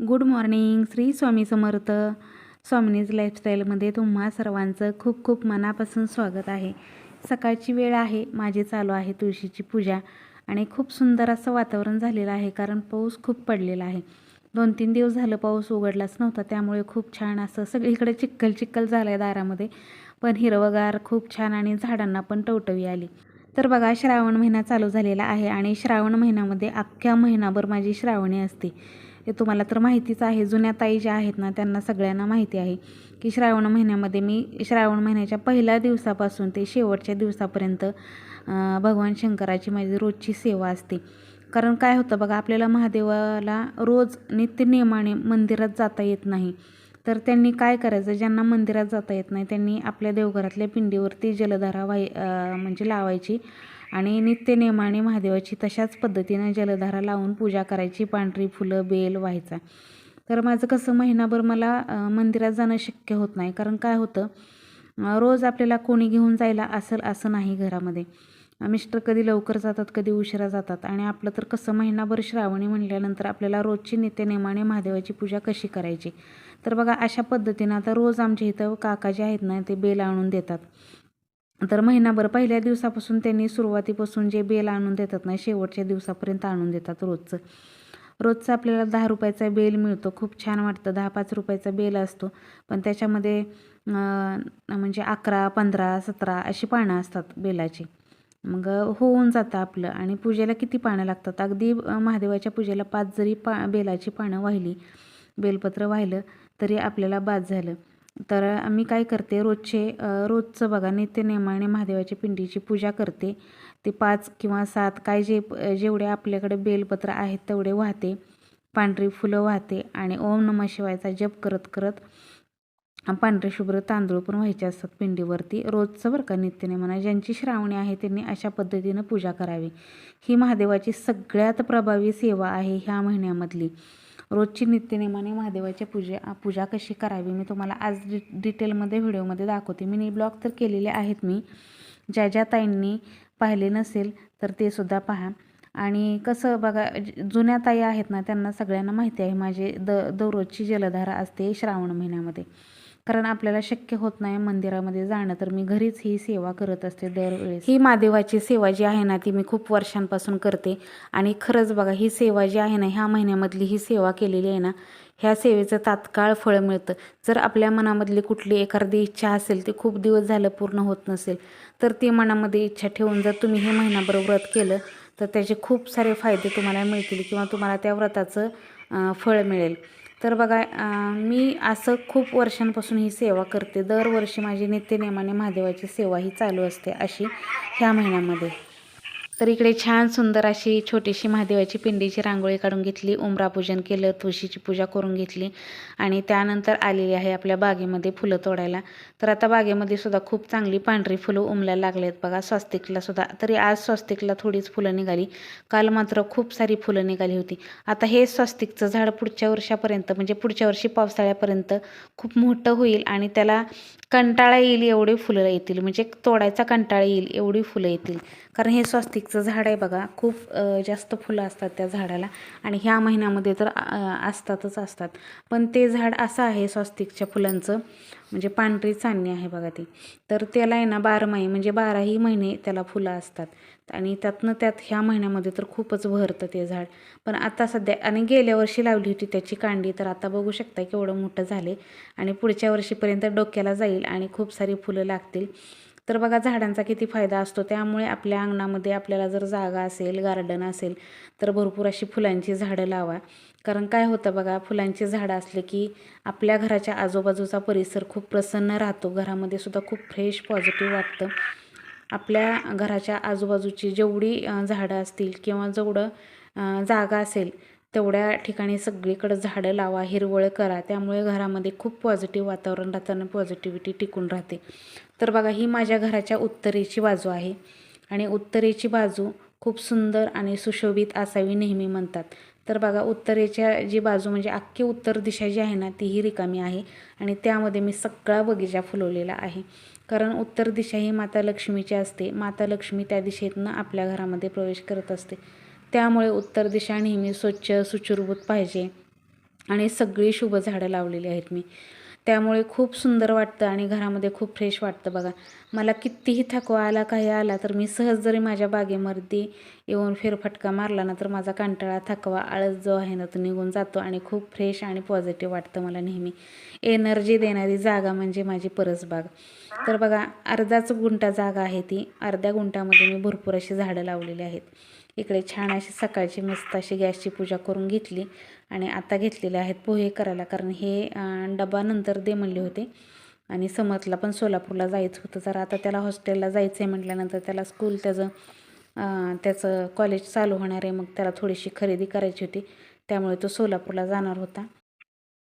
Good morning Shri Swami Samarth. स्वामिनीज लाईफस्टाईलमध्ये तुम्हा सर्वांचं खूप खूप मनापासून स्वागत आहे. सकाळची वेळ आहे माझी चालू आहे तुळशीची पूजा आणि खूप सुंदर असं वातावरण झालेलं आहे कारण पाऊस खूप पडलेला आहे. दोन तीन दिवस झालं पाऊस उघडलाच नव्हता त्यामुळे खूप छान असं सगळीकडे चिक्कल चिक्कल झालं आहे दारामध्ये. पण हिरवगार खूप छान आणि झाडांना पण टवटवी आली. तर बघा श्रावण महिना चालू झालेला आहे आणि श्रावण महिन्यामध्ये अख्ख्या महिनाभर माझी श्रावणी असते. हे तुम्हाला तर माहितीच आहे जुन्या ताई ज्या आहेत ना त्यांना सगळ्यांना माहिती आहे की श्रावण महिन्यामध्ये मी श्रावण महिन्याच्या पहिल्या दिवसापासून ते शेवटच्या दिवसापर्यंत भगवान शंकराची माझी रोजची सेवा असते. कारण काय होतं बघा आपल्याला महादेवाला रोज नित्यनियमाने मंदिरात जाता येत नाही. तर त्यांनी काय करायचं? ज्यांना मंदिरात जाता येत नाही त्यांनी आपल्या देवघरातल्या पिंडीवरती जलधारा वाही म्हणजे लावायची आणि नित्यनेमाने महादेवाची तशाच पद्धतीनं जलधारा लावून पूजा करायची. पांढरी फुलं बेल व्हायचा तर माझं कसं महिनाभर मला मंदिरात जाणं शक्य होत नाही. कारण काय होतं रोज आपल्याला कोणी घेऊन जायला असेल असं नाही घरामध्ये. मिस्टर कधी लवकर जातात कधी उशिरा जातात आणि आपलं तर कसं महिनाभर श्रावणी म्हणल्यानंतर आपल्याला रोजची नित्यनेमाने महादेवाची पूजा कशी करायची? तर बघा अशा पद्धतीनं आता रोज आमच्या इथं काका जे आहेत ना ते बेल आणून देतात. तर महिनाभर पहिल्या दिवसापासून त्यांनी सुरुवातीपासून जे बेल आणून देतात ना शेवटच्या दिवसापर्यंत आणून देतात रोजचं. रोजचं आपल्याला दहा रुपयाचा बेल मिळतो. खूप छान वाटतं. दहा पाच रुपयाचा बेल असतो. पण त्याच्यामध्ये म्हणजे अकरा पंधरा सतरा अशी पानं असतात बेलाची. मग होऊन जातं आपलं. आणि पूजेला किती पानं लागतात? अगदी महादेवाच्या पूजेला पाच जरी पा बेलाची पानं वाहिली बेलपत्र वाहिलं तरी आपल्याला बाद झालं. तर आम्ही काय करते रोजचे रोजचं बघा नित्यनेमाने महादेवाच्या पिंडीची पूजा करते. ते पाच किंवा सात काय जे जेवढे आपल्याकडे बेलपत्र आहेत तेवढे वाहते. पांढरी फुलं वाहते आणि ओम नमः शिवायचा जप करत करत पांढरे शुभ्र तांदूळ पण व्हायचे असतात पिंडीवरती. रोजचं बरं का नित्यनेमानं ज्यांची श्रावणी आहे त्यांनी अशा पद्धतीनं पूजा करावी. ही महादेवाची सगळ्यात प्रभावी सेवा आहे ह्या महिन्यामधली. रोजची नित्यनेमाने महादेवाच्या पूजा पूजा कशी करावी मी तुम्हाला आज डि डिटेलमध्ये व्हिडिओमध्ये दाखवते. मिनी ब्लॉग तर केलेले आहेत मी. ज्या ज्या ताईंनी पाहिले नसेल तर ते सुद्धा पहा. आणि कसं बघा जुन्या ताई आहेत ना त्यांना सगळ्यांना माहिती आहे. माझे द दररोजची जलधारा असते श्रावण महिन्यामध्ये. कारण आपल्याला शक्य होत नाही मंदिरामध्ये जाणं तर मी घरीच ही सेवा करत असते दरवेळेस. ही महादेवाची सेवा जी आहे ना ती मी खूप वर्षांपासून करते. आणि खरंच बघा ही सेवा जी आहे ना ह्या महिन्यामधली ही सेवा केलेली आहे ना ह्या सेवेचं तात्काळ फळ मिळतं. जर आपल्या मनामधली कुठली एखादी इच्छा असेल ती खूप दिवस झालं पूर्ण होत नसेल तर ती मनामध्ये इच्छा ठेवून जर तुम्ही हे महिनाभर व्रत केलं तर त्याचे खूप सारे फायदे तुम्हाला मिळतील किंवा तुम्हाला त्या व्रताचं फळ मिळेल. तर बघा मी असं खूप वर्षांपासून ही सेवा करते. दरवर्षी माझी नित्यनेमाने महादेवाची सेवा ही चालू असते अशी ह्या महिन्यामध्ये. तर इकडे छान सुंदर अशी छोटीशी महादेवाची पिंडीची रांगोळी काढून घेतली उमरापूजन केलं तुळशीची पूजा करून घेतली आणि त्यानंतर आलेली आहे आपल्या बागेमध्ये फुलं तोडायला. तर आता बागेमध्ये सुद्धा खूप चांगली पांढरी फुलं उमलायला लागली आहेत बघा स्वस्तिकला सुद्धा. तरी आज स्वस्तिकला थोडीच फुलं निघाली. काल मात्र खूप सारी फुलं निघाली होती. आता हे स्वस्तिकचं झाड पुढच्या वर्षापर्यंत म्हणजे पुढच्या वर्षी पावसाळ्यापर्यंत खूप मोठं होईल आणि त्याला कंटाळा येईल एवढी फुलं येतील. म्हणजे तोडायचा कंटाळा येईल एवढी फुलं येतील. कारण हे स्वस्तिकचं झाड आहे बघा. खूप जास्त फुलं असतात त्या झाडाला. आणि ह्या महिन्यामध्ये तर असतातच असतात. पण ते झाड असं आहे स्वस्तिकच्या फुलांचं. म्हणजे पांढरी चांदणी आहे बघा ती. तर त्याला आहे ना बारमाही म्हणजे बाराही महिने त्याला फुलं असतात. आणि त्यातनं त्यात ह्या महिन्यामध्ये तर खूपच भरतं ते झाड. पण आता सध्या आणि गेल्या वर्षी लावली होती त्याची कांडी तर आता बघू शकता केवढं मोठं झाले आणि पुढच्या वर्षीपर्यंत डोक्याला जाईल आणि खूप सारी फुलं लागतील. तर बघा झाडांचा किती फायदा असतो. त्यामुळे आपल्या अंगणामध्ये आपल्याला जर जागा असेल गार्डन असेल तर भरपूर अशी फुलांची झाडं लावा. कारण काय होतं बघा फुलांची झाडं असले की आपल्या घराच्या आजूबाजूचा परिसर खूप प्रसन्न राहतो. घरामध्ये सुद्धा खूप फ्रेश पॉझिटिव्ह वाटतं. आपल्या घराच्या आजूबाजूची जेवढी झाडं असतील किंवा जेवढं जागा असेल तेवढ्या ठिकाणी सगळीकडं झाडं लावा हिरवळ करा. त्यामुळे घरामध्ये खूप पॉझिटिव्ह वातावरण राहताना पॉझिटिव्हिटी टिकून राहते. तर बघा ही माझ्या घराच्या उत्तरेची बाजू आहे. आणि उत्तरेची बाजू खूप सुंदर आणि सुशोभित असावी नेहमी म्हणतात. तर बघा उत्तरेच्या जी बाजू म्हणजे अख्खी उत्तर दिशा जी आहे ना तीही रिकामी आहे. आणि त्यामध्ये मी सगळा बगीचा फुलवलेला आहे. कारण उत्तर दिशा ही माता लक्ष्मीची असते. माता लक्ष्मी त्या दिशेतनं आपल्या घरामध्ये प्रवेश करत असते. त्यामुळे उत्तर दिशा नेहमी स्वच्छ सुचुरभूत पाहिजे. आणि सगळी शुभ झाडं लावलेली आहेत मी. त्यामुळे खूप सुंदर वाटतं आणि घरामध्ये खूप फ्रेश वाटतं बघा. मला कितीही थकवा आला काही आला तर मी सहज जरी माझ्या बागेमध्ये येऊन फेरफटका मारला ना तर माझा कंटाळा थकवा आळस जो आहे ना तो निघून जातो आणि खूप फ्रेश आणि पॉझिटिव्ह वाटतं मला नेहमी. एनर्जी देणारी जागा म्हणजे माझी परसबाग तर बघा अर्धाच गुंठा जागा आहे ती. अर्ध्या गुंठामध्ये मी भरपूर अशी झाडं लावलेली आहेत. इकडे छान अशी सकाळची मस्त अशी गॅसची पूजा करून घेतली. आणि आता घेतलेले आहेत पोहे करायला कारण हे डबा नंतर दे म्हणले होते. आणि समर्थला पण सोलापूरला जायचं होतं. जर आता त्याला हॉस्टेलला जायचं आहे म्हटल्यानंतर त्याला स्कूल त्याचं त्याचं कॉलेज चालू होणार आहे. मग त्याला थोडीशी खरेदी करायची होती. त्यामुळे तो सोलापूरला जाणार होता.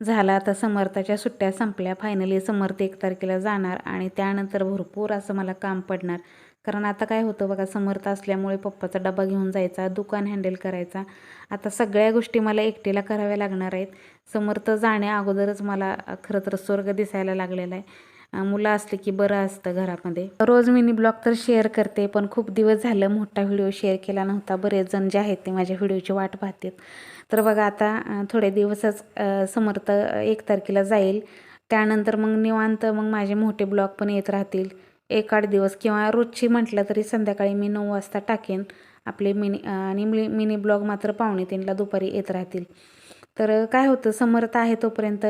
झाला आता समर्थाच्या सुट्ट्या संपल्या. फायनली समर्थ एक तारखेला जाणार आणि त्यानंतर भरपूर असं मला काम पडणार. कारण आता काय होतं बघा समर्थ असल्यामुळे पप्पाचा डबा घेऊन जायचा दुकान हँडल करायचा. आता सगळ्या गोष्टी मला एकटीला कराव्या लागणार आहेत. समर्थ जाण्या अगोदरच मला खरं तर स्वर्ग दिसायला लागलेला आहे. मुलं असली की बरं असतं घरामध्ये. रोज मिनी ब्लॉग तर शेअर करते पण खूप दिवस झालं मोठा व्हिडिओ शेअर केला नव्हता. बरेच जण जे आहेत ते माझ्या व्हिडिओची वाट पाहतात. तर बघा आता थोडे दिवसच समर्थ एक तारखेला जाईल. त्यानंतर मग निवांत मग माझे मोठे ब्लॉग पण येत राहतील. एक आठ दिवस किंवा रोजची म्हटलं तरी संध्याकाळी मी नऊ वाजता टाकेन. आपले मिनी आणि मिनी मिनी ब्लॉग मात्र पावणे तीनला दुपारी येत राहतील. तर काय होतं समर्थ आहे तोपर्यंत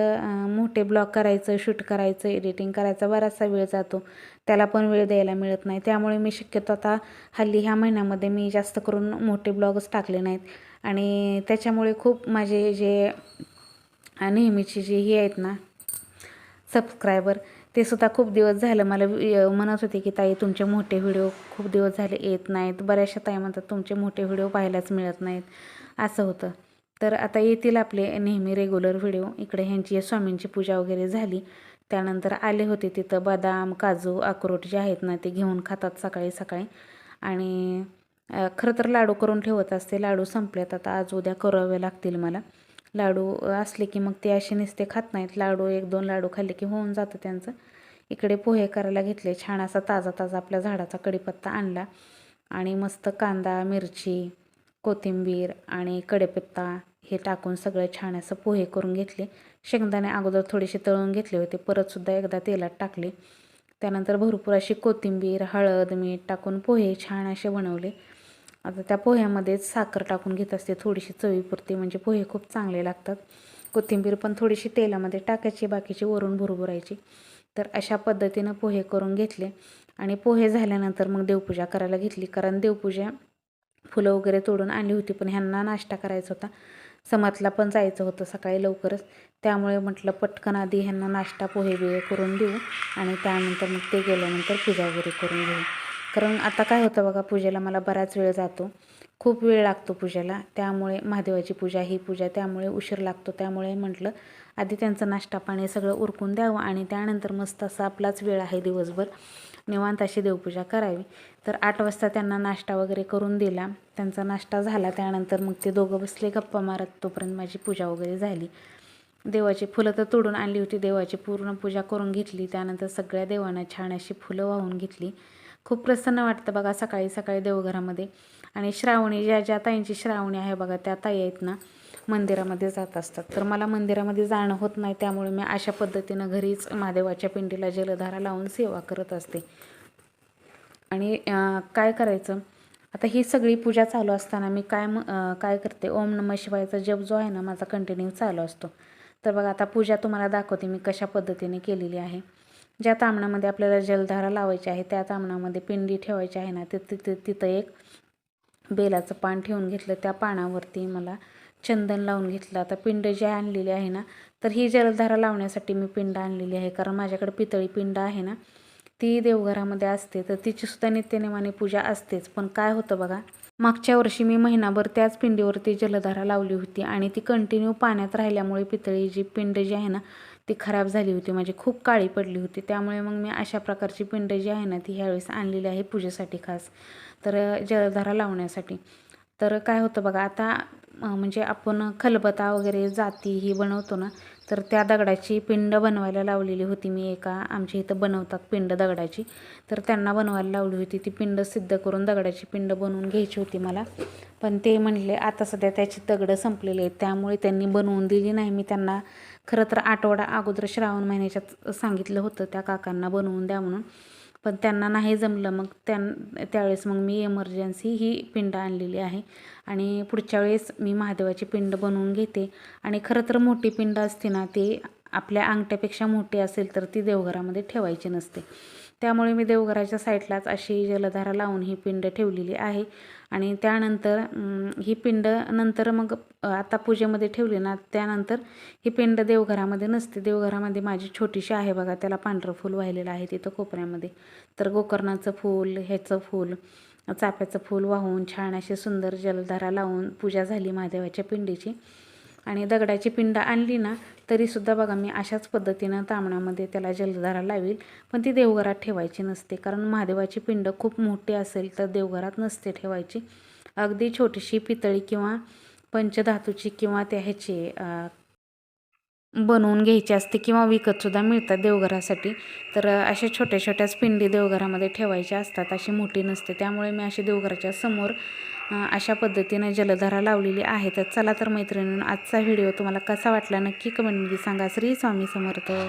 मोठे ब्लॉग करायचं शूट करायचं एडिटिंग करायचा बराचसा वेळ जातो. त्याला पण वेळ द्यायला मिळत नाही. त्यामुळे मी शक्यतो आता हल्ली ह्या महिन्यामध्ये मी जास्त करून मोठे ब्लॉगच टाकले नाहीत. आणि त्याच्यामुळे खूप माझे जे नेहमीची जी ही आहेत ना सबस्क्रायबर ते सुद्धा खूप दिवस झालं. मला म्हणत होते की ताई तुमचे मोठे व्हिडिओ खूप दिवस झाले येत नाहीत. बऱ्याचशा ताई म्हणतात तुमचे मोठे व्हिडिओ पाहायलाच मिळत नाहीत. असं होतं. तर आता येतील आपले नेहमी रेग्युलर व्हिडिओ. इकडे ह्यांची स्वामींची पूजा वगैरे झाली. त्यानंतर आले होते तिथं बदाम काजू अक्रोट जे आहेत ना ते घेऊन खातात सकाळी सकाळी. आणि खरं तर लाडू करून ठेवत असते. लाडू संपलेत. आता आज उद्या करावे लागतील मला. लाडू असले की मग ते असे नुसते खात नाहीत. लाडू एक दोन लाडू खाल्ले की होऊन जातं त्यांचं. इकडे पोहे करायला घेतले छान असा ताजा ताजा आपल्या झाडाचा कडीपत्ता आणला. आणि मस्त कांदा मिरची कोथिंबीर आणि कडेपत्ता हे टाकून सगळं छान असं पोहे करून घेतले. शेंगदाणे अगोदर थोडेसे तळून घेतले होते परतसुद्धा एकदा तेलात टाकले. त्यानंतर भरपूर अशी कोथिंबीर हळद मीठ टाकून पोहे छान असे बनवले. आता त्या पोह्यामध्येच साखर टाकून घेत असते थोडीशी चवीपुरती म्हणजे पोहे खूप चांगले लागतात. कोथिंबीर पण थोडीशी तेलामध्ये टाकायची बाकीची वरून भुरभुरायची. तर अशा पद्धतीनं पोहे करून घेतले. आणि पोहे झाल्यानंतर मग देवपूजा करायला घेतली. कारण देवपूजा फुलं वगैरे तोडून आणली होती पण ह्यांना नाश्ता करायचा होता. समातला पण जायचं होतं सकाळी लवकरच. त्यामुळे म्हटलं पटकन आधी ह्यांना नाश्ता पोहे बिहे करून देऊ. आणि त्यानंतर मग ते गेल्यानंतर पूजा वगैरे करून घेऊ. कारण आता काय होतं बघा पूजेला मला बराच वेळ जातो. खूप वेळ लागतो पूजेला. त्यामुळे महादेवाची पूजा ही पूजा त्यामुळे उशीर लागतो. त्यामुळे म्हटलं आधी त्यांचं नाश्ता पाणी सगळं उरकून द्यावं आणि त्यानंतर मस्त असा आपलाच वेळ आहे दिवसभर. निवांत अशी देवपूजा करावी. तर आठ वाजता त्यांना नाश्ता वगैरे करून दिला. त्यांचा नाश्ता झाला. त्यानंतर मग ते दोघं बसले गप्पा मारत तोपर्यंत माझी पूजा वगैरे झाली. देवाची फुलं तर तोडून आणली होती. देवाची पूर्ण पूजा करून घेतली. त्यानंतर सगळ्या देवांना छान अशी फुलं वाहून घेतली. खूप प्रसन्न वाटतं बघा सकाळी सकाळी देवघरामध्ये. आणि श्रावणी ज्या ज्या ताईंची श्रावणी आहे बघा त्या ताई आहेत ना मंदिरामध्ये जात असतात. तर मला मंदिरामध्ये जाणं होत नाही त्यामुळे मी अशा पद्धतीनं घरीच महादेवाच्या पिंडीला जलधारा लावून सेवा करत असते. आणि काय करायचं? आता ही सगळी पूजा चालू असताना मी काय म काय करते? ओम नम शिवायचा जप जो आहे ना माझा कंटिन्यू चालू असतो. तर बघा आता पूजा तुम्हाला दाखवते मी कशा पद्धतीने केलेली आहे. ज्या तामणामध्ये आपल्याला जलधारा लावायची आहे त्या तामणामध्ये पिंडी ठेवायची आहे ना तिथं तिथं तिथं एक बेलाचं पान ठेवून घेतलं त्या पानावरती मला चंदन लावून घेतलं. आता पिंड जे आणलेली आहे ना तर ही जलधारा लावण्यासाठी मी पिंड आणलेली आहे कारण माझ्याकडे पितळी पिंड आहे ना ती देवघरामध्ये असते तर तिचीसुद्धा नित्यनेमाने पूजा असतेच. पण काय होतं बघा मागच्या वर्षी मी महिनाभर त्याच पिंडीवरती जलधारा लावली होती आणि ती कंटिन्यू पाण्यात राहिल्यामुळे पितळी जी पिंड जी आहे ना ती खराब झाली होती. माझी खूप काळी पडली होती. त्यामुळे मग मी अशा प्रकारची पिंड जी आहे ना ती ह्यावेळेस आणलेली आहे पूजेसाठी खास. तर जलधारा लावण्यासाठी. तर काय होतं बघा आता म्हणजे आपण खलबता वगैरे जाती ही बनवतो ना तर त्या दगडाची पिंड बनवायला लावलेली होती मी एका आमच्या इथं बनवतात पिंड दगडाची. तर त्यांना बनवायला लावली होती ती पिंड सिद्ध करून दगडाची पिंड बनवून घ्यायची होती मला. पण ते म्हणले आता सध्या त्याची दगडं संपलेली आहेत त्यामुळे त्यांनी बनवून दिली नाही. मी त्यांना खरं तर आठवडा अगोदर श्रावण महिन्याच्यात सांगितलं होतं त्या काकांना बनवून द्या म्हणून. पण त्यांना नाही जमलं मग त्यां त्यावेळेस मग मी एमर्जन्सी ही पिंड आणलेली आहे. आणि पुढच्या वेळेस मी महादेवाची पिंड बनवून घेते. आणि खरं तर मोठी पिंड असते ना ती आपल्या अंगठ्यापेक्षा मोठी असेल तर ती देवघरामध्ये ठेवायची नसते. त्यामुळे मी देवघराच्या साईडलाच अशी जलधारा लावून ही पिंड ठेवलेली आहे. आणि त्यानंतर ही पिंड नंतर मग आता पूजेमध्ये ठेवली ना त्यानंतर ही पिंड देवघरामध्ये नसते. देवघरामध्ये माझी छोटीशी आहे बघा त्याला पांढरं फूल वाहिलेलं आहे तिथं कोपऱ्यामध्ये. तर गोकर्णाचं फूल ह्याचं फूल चाफ्याचं फूल वाहून छान अशी सुंदर जलधारा लावून पूजा झाली महादेवाच्या पिंडीची. आणि दगडाची पिंड आणली ना तरीसुद्धा बघा मी अशाच पद्धतीनं तांबण्यामध्ये त्याला जलधारा लावील पण ती देवघरात ठेवायची नसते कारण महादेवाची पिंड खूप मोठी असेल तर देवघरात नसते ठेवायची. अगदी छोटीशी पितळी किंवा पंचधातूची किंवा त्या ह्याची बनवून घ्यायची असते किंवा विकतसुद्धा मिळतात देवघरासाठी. तर अशा छोट्या छोट्याच पिंडी देवघरामध्ये ठेवायच्या असतात अशी मोठी नसते. त्यामुळे मी अशी देवघराच्या समोर अशा पद्धतीनं जलधारा लावलेली आहे. तर चला तर मैत्रिणीनं आजचा व्हिडिओ तुम्हाला कसा वाटला नक्की कमेंटमध्ये सांगा. श्री स्वामी समर्थ.